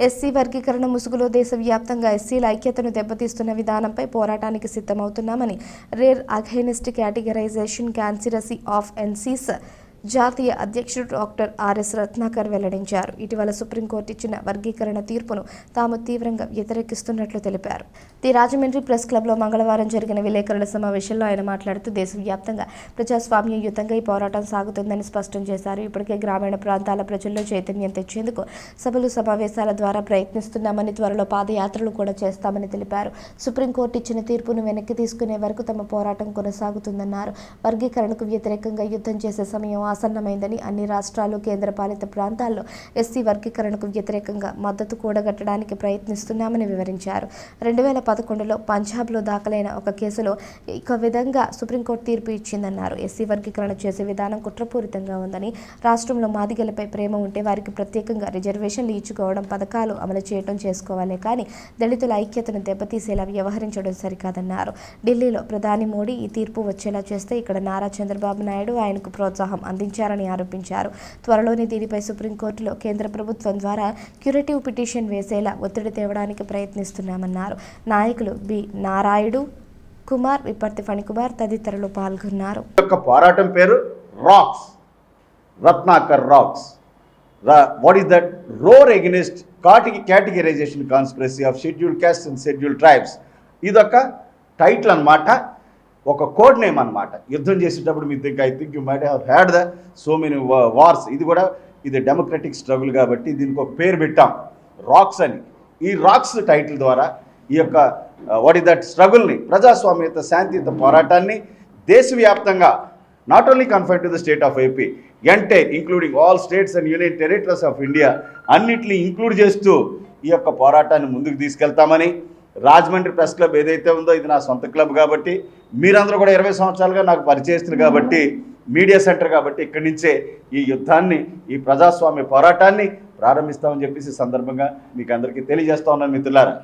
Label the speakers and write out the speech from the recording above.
Speaker 1: SC వర్గీకరణ ముసుగులో దేశవ్యాప్తంగా ఎస్సీల ఐక్యతను దెబ్బతీస్తున్న విధానంపై పోరాటానికి సిద్ధమవుతున్నామని roar against categorisation conspiracy of ఎన్సీస్ జాతీయ అధ్యక్షుడు డాక్టర్ ఆర్ఎస్ రత్నాకర్ వెల్లడించారు. ఇటీవల సుప్రీంకోర్టు ఇచ్చిన వర్గీకరణ తీర్పును తాము తీవ్రంగా వ్యతిరేకిస్తున్నట్లు తెలిపారు. ది రాజమండ్రి ప్రెస్ క్లబ్లో మంగళవారం జరిగిన విలేకరుల సమావేశంలో ఆయన మాట్లాడుతూ దేశవ్యాప్తంగా ప్రజాస్వామ్యయుతంగా ఈ పోరాటం సాగుతుందని స్పష్టం చేశారు. ఇప్పటికే గ్రామీణ ప్రాంతాల ప్రజల్లో చైతన్యం తెచ్చేందుకు సభలు సమావేశాల ద్వారా ప్రయత్నిస్తున్నామని త్వరలో పాదయాత్రలు కూడా చేస్తామని తెలిపారు. సుప్రీంకోర్టు ఇచ్చిన తీర్పును వెనక్కి తీసుకునే వరకు తమ పోరాటం కొనసాగుతుందన్నారు. వర్గీకరణకు వ్యతిరేకంగా యుద్ధం చేసే సమయం ఆసన్నమైందని అన్ని రాష్ట్రాలు కేంద్రపాలిత ప్రాంతాల్లో ఎస్సీ వర్గీకరణకు వ్యతిరేకంగా మద్దతు కూడగట్టడానికి ప్రయత్నిస్తున్నామని వివరించారు. రెండు వేల పదకొండులో పంజాబ్లో దాఖలైన ఒక కేసులో ఒక విధంగా సుప్రీంకోర్టు తీర్పు ఇచ్చిందన్నారు. ఎస్సీ వర్గీకరణ చేసే విధానం కుట్రపూరితంగా ఉందని రాష్ట్రంలో మాదిగలపై ప్రేమ ఉంటే వారికి ప్రత్యేకంగా రిజర్వేషన్లు ఇచ్చుకోవడం పథకాలు అమలు చేయడం చేసుకోవాలి కానీ దళితుల ఐక్యతను దెబ్బతీసేలా వ్యవహరించడం సరికాదన్నారు. ఢిల్లీలో ప్రధాని మోడీ ఈ తీర్పు వచ్చేలా చేస్తే ఇక్కడ నారా చంద్రబాబు నాయుడు ఆయనకు ప్రోత్సాహం అందించారని ఆరోపించారు. త్వరలోనే దీనిపై సుప్రీంకోర్టులో కేంద్ర ప్రభుత్వం ద్వారా క్యూరేటివ్ పిటిషన్ వేసేలా ఒత్తిడి తేవడానికి ప్రయత్నిస్తున్నామన్నారు. నాయకులు బి. నారాయుడు కుమార్ విపర్తి ఫణికుమార్ తదితరులు పాల్గొన్నారు.
Speaker 2: పోరాటం పేరు ROCS. Ratnakar ROCS. What is that? Roar against కాటికి categorisation conspiracy of scheduled caste and scheduled tribes. ఇదొక టైటిల్ అన్నమాట. ఒక కోడ్ నేమ్ అనమాట యుద్ధం చేసేటప్పుడు మీ think I think you might have had the so many wars ఇది కూడా ఇది డెమోక్రటిక్ స్ట్రగుల్ కాబట్టి దీనికి ఒక పేరు పెట్టాం. రాక్స్ అని. ఈ రాక్స్ టైటిల్ ద్వారా ఈ యొక్క uh, వాట్ ఇస్ దట్ స్ట్రగుల్ని ప్రజాస్వామ్యత శాంతియుత పోరాటాన్ని దేశవ్యాప్తంగా not only confine to the state of AP ఎంటే including all states and union territories of India అన్నిటిని ఇంక్లూడ్ చేస్తూ ఈ యొక్క పోరాటాన్ని ముందుకు తీసుకెళ్తామని రాజమండ్రి ప్రెస్ క్లబ్ ఏదైతే ఉందో ఇది నా సొంత క్లబ్ కాబట్టి మీరందరూ కూడా ఇరవై సంవత్సరాలుగా నాకు పరిచయస్తులు కాబట్టి మీడియా సెంటర్ కాబట్టి ఇక్కడి నుంచే ఈ యుద్ధాన్ని ఈ ప్రజాస్వామ్య పోరాటాన్ని ప్రారంభిస్తామని చెప్పేసి సందర్భంగా మీకు అందరికీ తెలియజేస్తా ఉన్నాను మిత్రులారా.